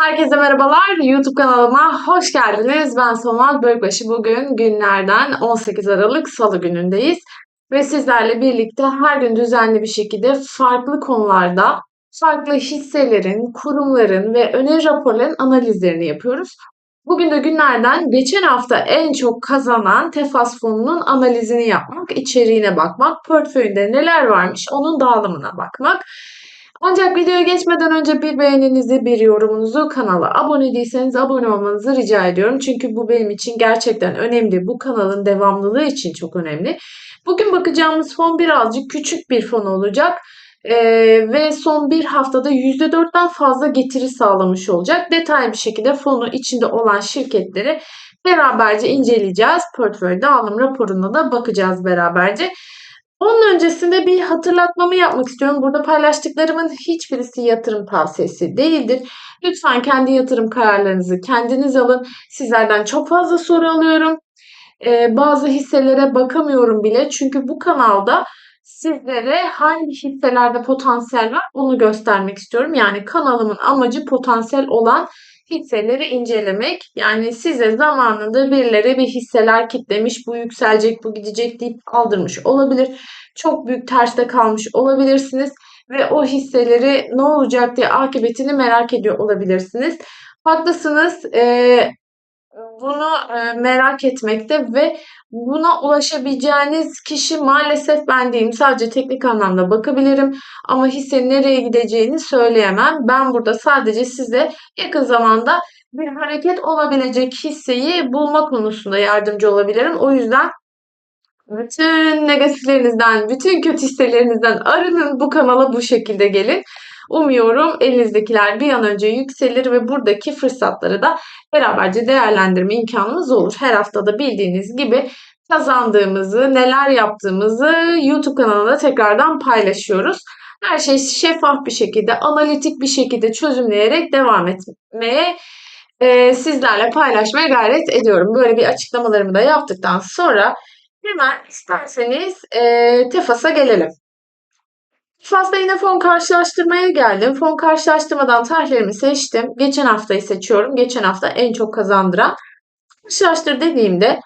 Herkese merhabalar. YouTube kanalıma hoş geldiniz. Ben Somal Bölükbaşı. Bugün günlerden 18 Aralık Salı günündeyiz. Ve sizlerle birlikte her gün düzenli bir şekilde farklı konularda farklı hisselerin, kurumların ve öneri raporların analizlerini yapıyoruz. Bugün de günlerden geçen hafta en çok kazanan Tefas fonunun analizini yapmak, içeriğine bakmak, portföyünde neler varmış onun dağılımına bakmak. Ancak videoya geçmeden önce bir beğeninizi, bir yorumunuzu, kanala abone değilseniz abone olmanızı rica ediyorum. Çünkü bu benim için gerçekten önemli. Bu kanalın devamlılığı için çok önemli. Bugün bakacağımız fon birazcık küçük bir fon olacak. Ee, ve son bir haftada %4'ten fazla getiri sağlamış olacak. Detaylı bir şekilde fonu içinde olan şirketleri beraberce inceleyeceğiz. Portföy dağılım raporuna da bakacağız beraberce. Onun öncesinde bir hatırlatmamı yapmak istiyorum. Burada paylaştıklarımın hiçbirisi yatırım tavsiyesi değildir. Lütfen kendi yatırım kararlarınızı kendiniz alın. Sizlerden çok fazla soru alıyorum. Ee, bazı hisselere bakamıyorum bile. Çünkü bu kanalda sizlere hangi hisselerde potansiyel var onu göstermek istiyorum. Yani kanalımın amacı potansiyel olan hisseleri incelemek. Yani size zamanında birileri bir hisseler kitlemiş, bu yükselecek, bu gidecek deyip aldırmış olabilir. Çok büyük terste kalmış olabilirsiniz ve o hisseleri ne olacak diye akıbetini merak ediyor olabilirsiniz. Haklısınız. Ee, bunu e, merak etmekte ve buna ulaşabileceğiniz kişi maalesef ben değilim. Sadece teknik anlamda bakabilirim ama hissenin nereye gideceğini söyleyemem. Ben burada sadece size yakın zamanda bir hareket olabilecek hisseyi bulma konusunda yardımcı olabilirim. O yüzden bütün negatiflerinizden, bütün kötü hisselerinizden arının bu kanala bu şekilde gelin. Umuyorum elinizdekiler bir an önce yükselir ve buradaki fırsatları da beraberce değerlendirme imkanımız olur. Her haftada bildiğiniz gibi kazandığımızı, neler yaptığımızı YouTube kanalında tekrardan paylaşıyoruz. Her şey şeffaf bir şekilde, analitik bir şekilde çözümleyerek devam etmeye e, sizlerle paylaşmaya gayret ediyorum. Böyle bir açıklamalarımı da yaptıktan sonra hemen isterseniz e, TEFAS'a gelelim. Fas'ta yine fon karşılaştırmaya geldim. Fon karşılaştırmadan tarihlerimi seçtim. Geçen haftayı seçiyorum. Geçen hafta en çok kazandıran. Karşılaştır dediğimde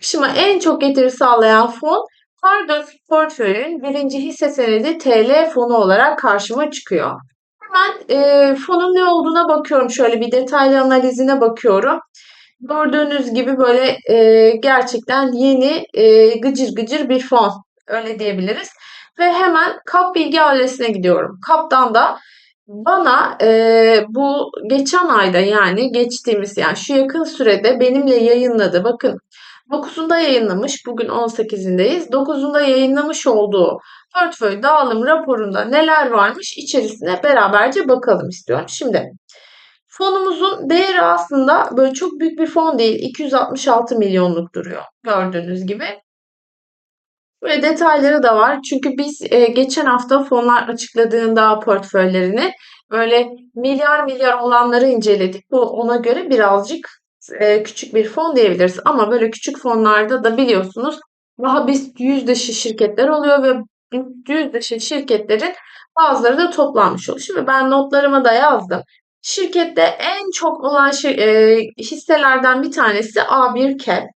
başıma en çok getiri sağlayan fon Pardon portföyün birinci hisse senedi TL fonu olarak karşıma çıkıyor. Hemen e, fonun ne olduğuna bakıyorum. Şöyle bir detaylı analizine bakıyorum. Gördüğünüz gibi böyle e, gerçekten yeni e, gıcır gıcır bir fon. Öyle diyebiliriz. Ve hemen kap bilgi adresine gidiyorum. Kaptan da bana e, bu geçen ayda yani geçtiğimiz yani şu yakın sürede benimle yayınladı. Bakın 9'unda yayınlamış. Bugün 18'indeyiz. 9'unda yayınlamış olduğu portföy dağılım raporunda neler varmış içerisine beraberce bakalım istiyorum. Şimdi fonumuzun değeri aslında böyle çok büyük bir fon değil. 266 milyonluk duruyor gördüğünüz gibi. Böyle detayları da var. Çünkü biz e, geçen hafta fonlar açıkladığında portföylerini böyle milyar milyar olanları inceledik. Bu ona göre birazcık e, küçük bir fon diyebiliriz. Ama böyle küçük fonlarda da biliyorsunuz daha biz yüz dışı şirketler oluyor ve yüz dışı şirketlerin bazıları da toplanmış oluyor. Şimdi ben notlarıma da yazdım. Şirkette en çok olan şey, e, hisselerden bir tanesi A1 Cap.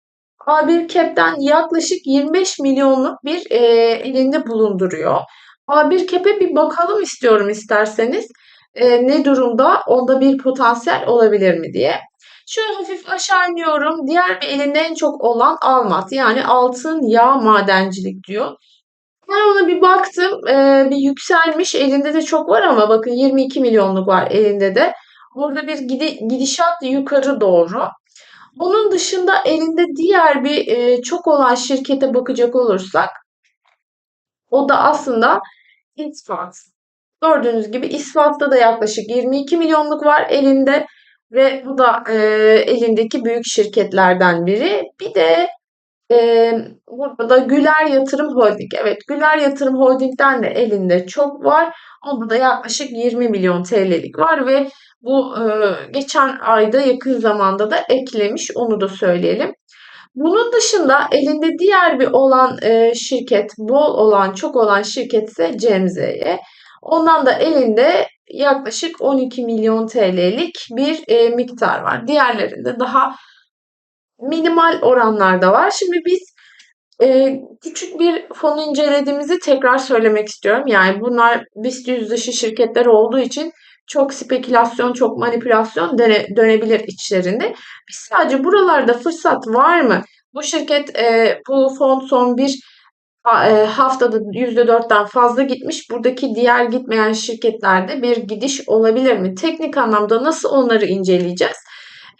A1 Cap'ten yaklaşık 25 milyonluk bir e, elinde bulunduruyor. A1 Cap'e bir bakalım istiyorum isterseniz. E, ne durumda? Onda bir potansiyel olabilir mi diye. Şöyle hafif aşağı iniyorum. Diğer bir elinde en çok olan Almat. Yani altın yağ madencilik diyor. Ben ona bir baktım. E, bir yükselmiş. Elinde de çok var ama bakın 22 milyonluk var elinde de. Burada bir gidi, gidişat yukarı doğru. Bunun dışında elinde diğer bir e, çok olan şirkete bakacak olursak o da aslında İsfat. Gördüğünüz gibi İsfat'ta da yaklaşık 22 milyonluk var elinde ve bu da e, elindeki büyük şirketlerden biri. Bir de e, burada da Güler Yatırım Holding. Evet Güler Yatırım Holding'den de elinde çok var. Onda da yaklaşık 20 milyon TL'lik var ve bu e, geçen ayda yakın zamanda da eklemiş onu da söyleyelim. Bunun dışında elinde diğer bir olan e, şirket, bol olan, çok olan şirket ise Cemze'ye. Ondan da elinde yaklaşık 12 milyon TL'lik bir e, miktar var. Diğerlerinde daha minimal oranlarda var. Şimdi biz e, küçük bir fonu incelediğimizi tekrar söylemek istiyorum. Yani bunlar BIST yüz dışı şirketler olduğu için çok spekülasyon, çok manipülasyon döne, dönebilir içlerinde. Biz sadece buralarda fırsat var mı? Bu şirket, e, bu fon son bir e, haftada %4'ten fazla gitmiş. Buradaki diğer gitmeyen şirketlerde bir gidiş olabilir mi? Teknik anlamda nasıl onları inceleyeceğiz?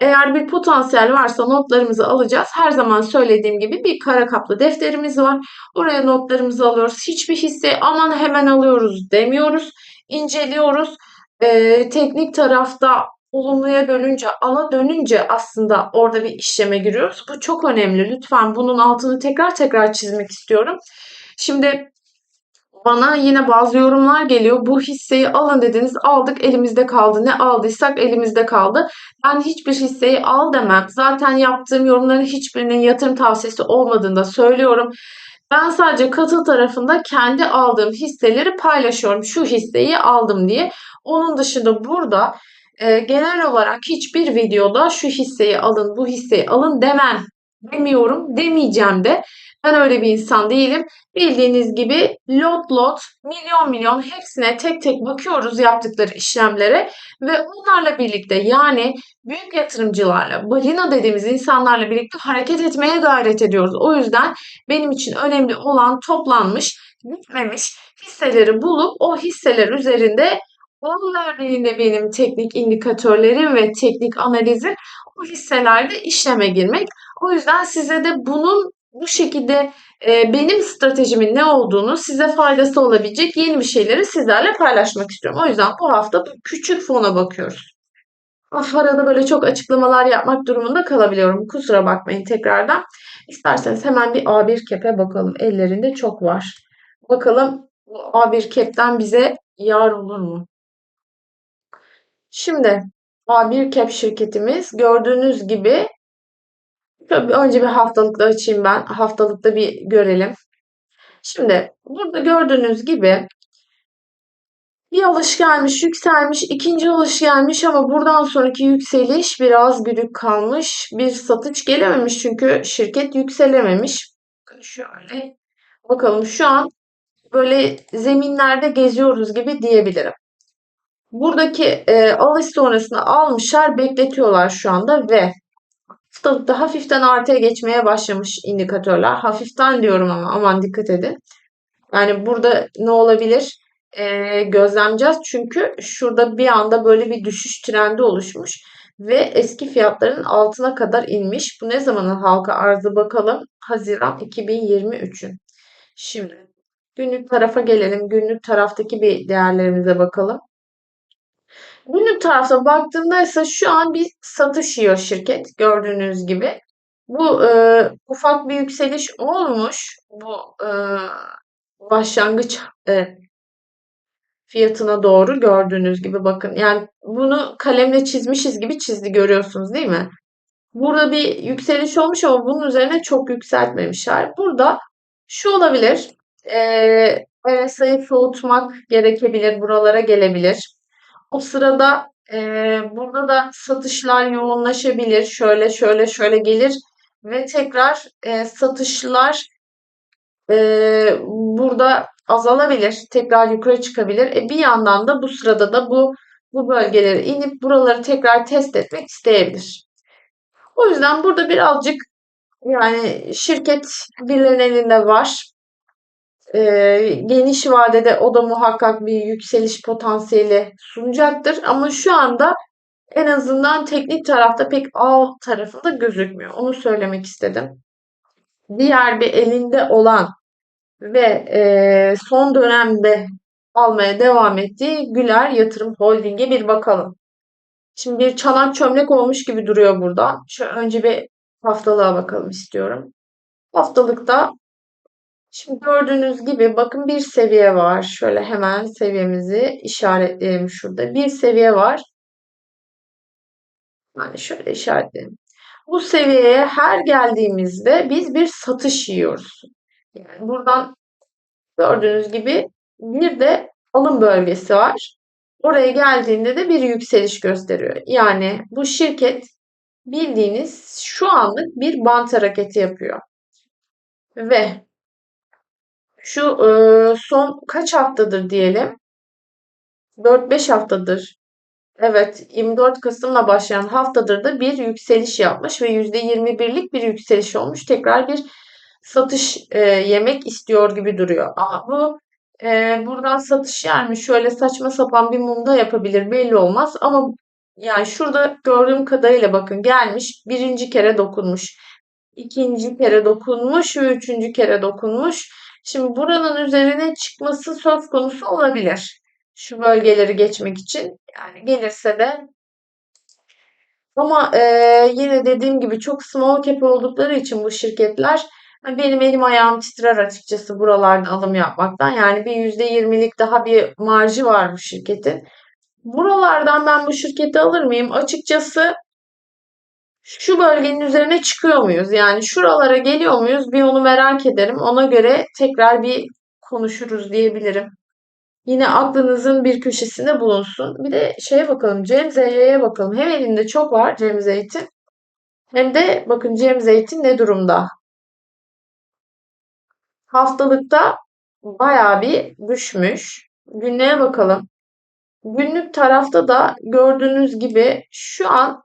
Eğer bir potansiyel varsa notlarımızı alacağız. Her zaman söylediğim gibi bir kara kaplı defterimiz var. Oraya notlarımızı alıyoruz. Hiçbir hisse aman hemen alıyoruz demiyoruz. İnceliyoruz. Ee, teknik tarafta olumluya dönünce, ala dönünce aslında orada bir işleme giriyoruz. Bu çok önemli. Lütfen bunun altını tekrar tekrar çizmek istiyorum. Şimdi bana yine bazı yorumlar geliyor. Bu hisseyi alın dediniz. Aldık elimizde kaldı. Ne aldıysak elimizde kaldı. Ben hiçbir hisseyi al demem. Zaten yaptığım yorumların hiçbirinin yatırım tavsiyesi olmadığını da söylüyorum. Ben sadece katıl tarafında kendi aldığım hisseleri paylaşıyorum. Şu hisseyi aldım diye. Onun dışında burada e, genel olarak hiçbir videoda şu hisseyi alın, bu hisseyi alın demem. Demiyorum, demeyeceğim de. Ben öyle bir insan değilim. Bildiğiniz gibi lot lot, milyon milyon hepsine tek tek bakıyoruz yaptıkları işlemlere ve onlarla birlikte yani büyük yatırımcılarla, balina dediğimiz insanlarla birlikte hareket etmeye gayret ediyoruz. O yüzden benim için önemli olan toplanmış, bitmemiş hisseleri bulup o hisseler üzerinde onun örneğinde benim teknik indikatörlerim ve teknik analizim o hisselerde işleme girmek. O yüzden size de bunun bu şekilde e, benim stratejimin ne olduğunu size faydası olabilecek yeni bir şeyleri sizlerle paylaşmak istiyorum. O yüzden bu hafta bu küçük fona bakıyoruz. Ah, arada böyle çok açıklamalar yapmak durumunda kalabiliyorum. Kusura bakmayın tekrardan. İsterseniz hemen bir A1 kepe bakalım. Ellerinde çok var. Bakalım bu A1 kepten bize yar olur mu? Şimdi A1 kep şirketimiz gördüğünüz gibi Şöyle önce bir haftalıkta açayım ben. Haftalıkta bir görelim. Şimdi burada gördüğünüz gibi bir alış gelmiş, yükselmiş, ikinci alış gelmiş ama buradan sonraki yükseliş biraz büyük kalmış. Bir satış gelememiş çünkü şirket yükselememiş. Bakın şöyle bakalım şu an böyle zeminlerde geziyoruz gibi diyebilirim. Buradaki e, alış sonrasında almışlar, bekletiyorlar şu anda ve haftalıkta hafiften artıya geçmeye başlamış indikatörler. Hafiften diyorum ama aman dikkat edin. Yani burada ne olabilir? Ee, gözlemleyeceğiz. Çünkü şurada bir anda böyle bir düşüş trendi oluşmuş ve eski fiyatların altına kadar inmiş. Bu ne zamanın halka arzı bakalım. Haziran 2023'ün. Şimdi günlük tarafa gelelim. Günlük taraftaki bir değerlerimize bakalım. Günlük tarafta baktığımda ise şu an bir satış yiyor şirket gördüğünüz gibi. Bu e, ufak bir yükseliş olmuş. Bu e, başlangıç e, fiyatına doğru gördüğünüz gibi bakın. Yani bunu kalemle çizmişiz gibi çizdi görüyorsunuz değil mi? Burada bir yükseliş olmuş ama bunun üzerine çok yükseltmemişler. Burada şu olabilir. E, RSI'yi soğutmak gerekebilir. Buralara gelebilir. O sırada e, burada da satışlar yoğunlaşabilir. Şöyle şöyle şöyle gelir ve tekrar e, satışlar e, burada azalabilir. Tekrar yukarı çıkabilir. E, bir yandan da bu sırada da bu bu bölgeleri inip buraları tekrar test etmek isteyebilir. O yüzden burada birazcık yani şirket birilerinin elinde var. Ee, geniş vadede o da muhakkak bir yükseliş potansiyeli sunacaktır. Ama şu anda en azından teknik tarafta pek al tarafında gözükmüyor. Onu söylemek istedim. Diğer bir elinde olan ve e, son dönemde almaya devam ettiği Güler Yatırım Holding'e bir bakalım. Şimdi bir çanak çömlek olmuş gibi duruyor burada. Şöyle önce bir haftalığa bakalım istiyorum. Haftalıkta Şimdi gördüğünüz gibi bakın bir seviye var. Şöyle hemen seviyemizi işaretleyelim şurada. Bir seviye var. Yani şöyle işaretleyelim. Bu seviyeye her geldiğimizde biz bir satış yiyoruz. Yani buradan gördüğünüz gibi bir de alım bölgesi var. Oraya geldiğinde de bir yükseliş gösteriyor. Yani bu şirket bildiğiniz şu anlık bir bant hareketi yapıyor. Ve şu e, son kaç haftadır diyelim 4-5 haftadır evet 24 Kasım'la başlayan haftadır da bir yükseliş yapmış ve %21'lik bir yükseliş olmuş. Tekrar bir satış e, yemek istiyor gibi duruyor. Ama bu e, buradan satış mi? Şöyle saçma sapan bir mumda yapabilir belli olmaz. Ama yani şurada gördüğüm kadarıyla bakın gelmiş birinci kere dokunmuş. ikinci kere dokunmuş ve üçüncü kere dokunmuş. Şimdi buranın üzerine çıkması söz konusu olabilir. Şu bölgeleri geçmek için. Yani gelirse de ama e, yine dediğim gibi çok small cap oldukları için bu şirketler hani benim elim ayağım titrer açıkçası buralarda alım yapmaktan. Yani bir %20'lik daha bir marjı var bu şirketin. Buralardan ben bu şirketi alır mıyım? Açıkçası şu bölgenin üzerine çıkıyor muyuz? Yani şuralara geliyor muyuz? Bir onu merak ederim. Ona göre tekrar bir konuşuruz diyebilirim. Yine aklınızın bir köşesinde bulunsun. Bir de şeye bakalım. Cem Zeyye'ye bakalım. Hem elinde çok var Cem Zeytin. Hem de bakın Cem Zeytin ne durumda? Haftalıkta bayağı bir düşmüş. Günlüğe bakalım. Günlük tarafta da gördüğünüz gibi şu an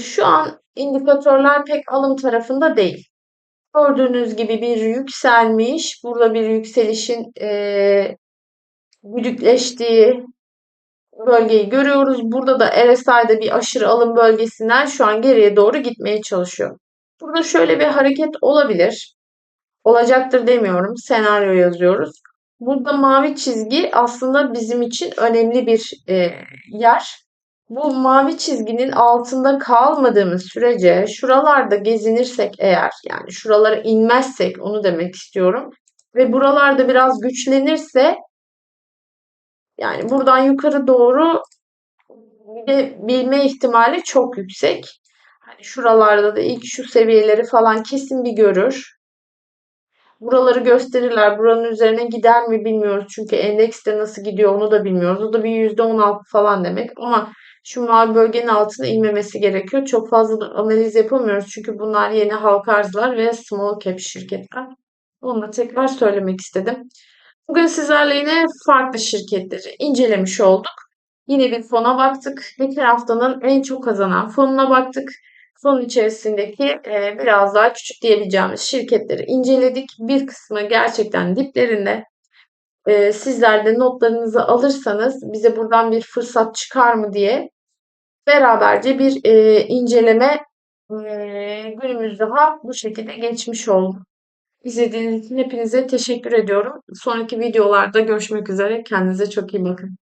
şu an indikatörler pek alım tarafında değil. Gördüğünüz gibi bir yükselmiş. Burada bir yükselişin e, güdükleştiği bölgeyi görüyoruz. Burada da RSI'de bir aşırı alım bölgesinden şu an geriye doğru gitmeye çalışıyor. Burada şöyle bir hareket olabilir. Olacaktır demiyorum. Senaryo yazıyoruz. Burada mavi çizgi aslında bizim için önemli bir e, yer. Bu mavi çizginin altında kalmadığımız sürece şuralarda gezinirsek eğer yani şuralara inmezsek onu demek istiyorum. Ve buralarda biraz güçlenirse yani buradan yukarı doğru bilme ihtimali çok yüksek. Hani şuralarda da ilk şu seviyeleri falan kesin bir görür. Buraları gösterirler. Buranın üzerine gider mi bilmiyoruz. Çünkü endekste nasıl gidiyor onu da bilmiyoruz. O da bir %16 falan demek. Ama şu mavi bölgenin altına inmemesi gerekiyor. Çok fazla analiz yapamıyoruz. Çünkü bunlar yeni halka arzlar ve small cap şirketler. Onu da tekrar söylemek istedim. Bugün sizlerle yine farklı şirketleri incelemiş olduk. Yine bir fona baktık. Geçen haftanın en çok kazanan fonuna baktık. Fon içerisindeki e, biraz daha küçük diyebileceğimiz şirketleri inceledik. Bir kısmı gerçekten diplerinde. E, sizler de notlarınızı alırsanız bize buradan bir fırsat çıkar mı diye beraberce bir e, inceleme e, günümüz daha bu şekilde geçmiş oldu. İzlediğiniz için hepinize teşekkür ediyorum. Sonraki videolarda görüşmek üzere. Kendinize çok iyi bakın.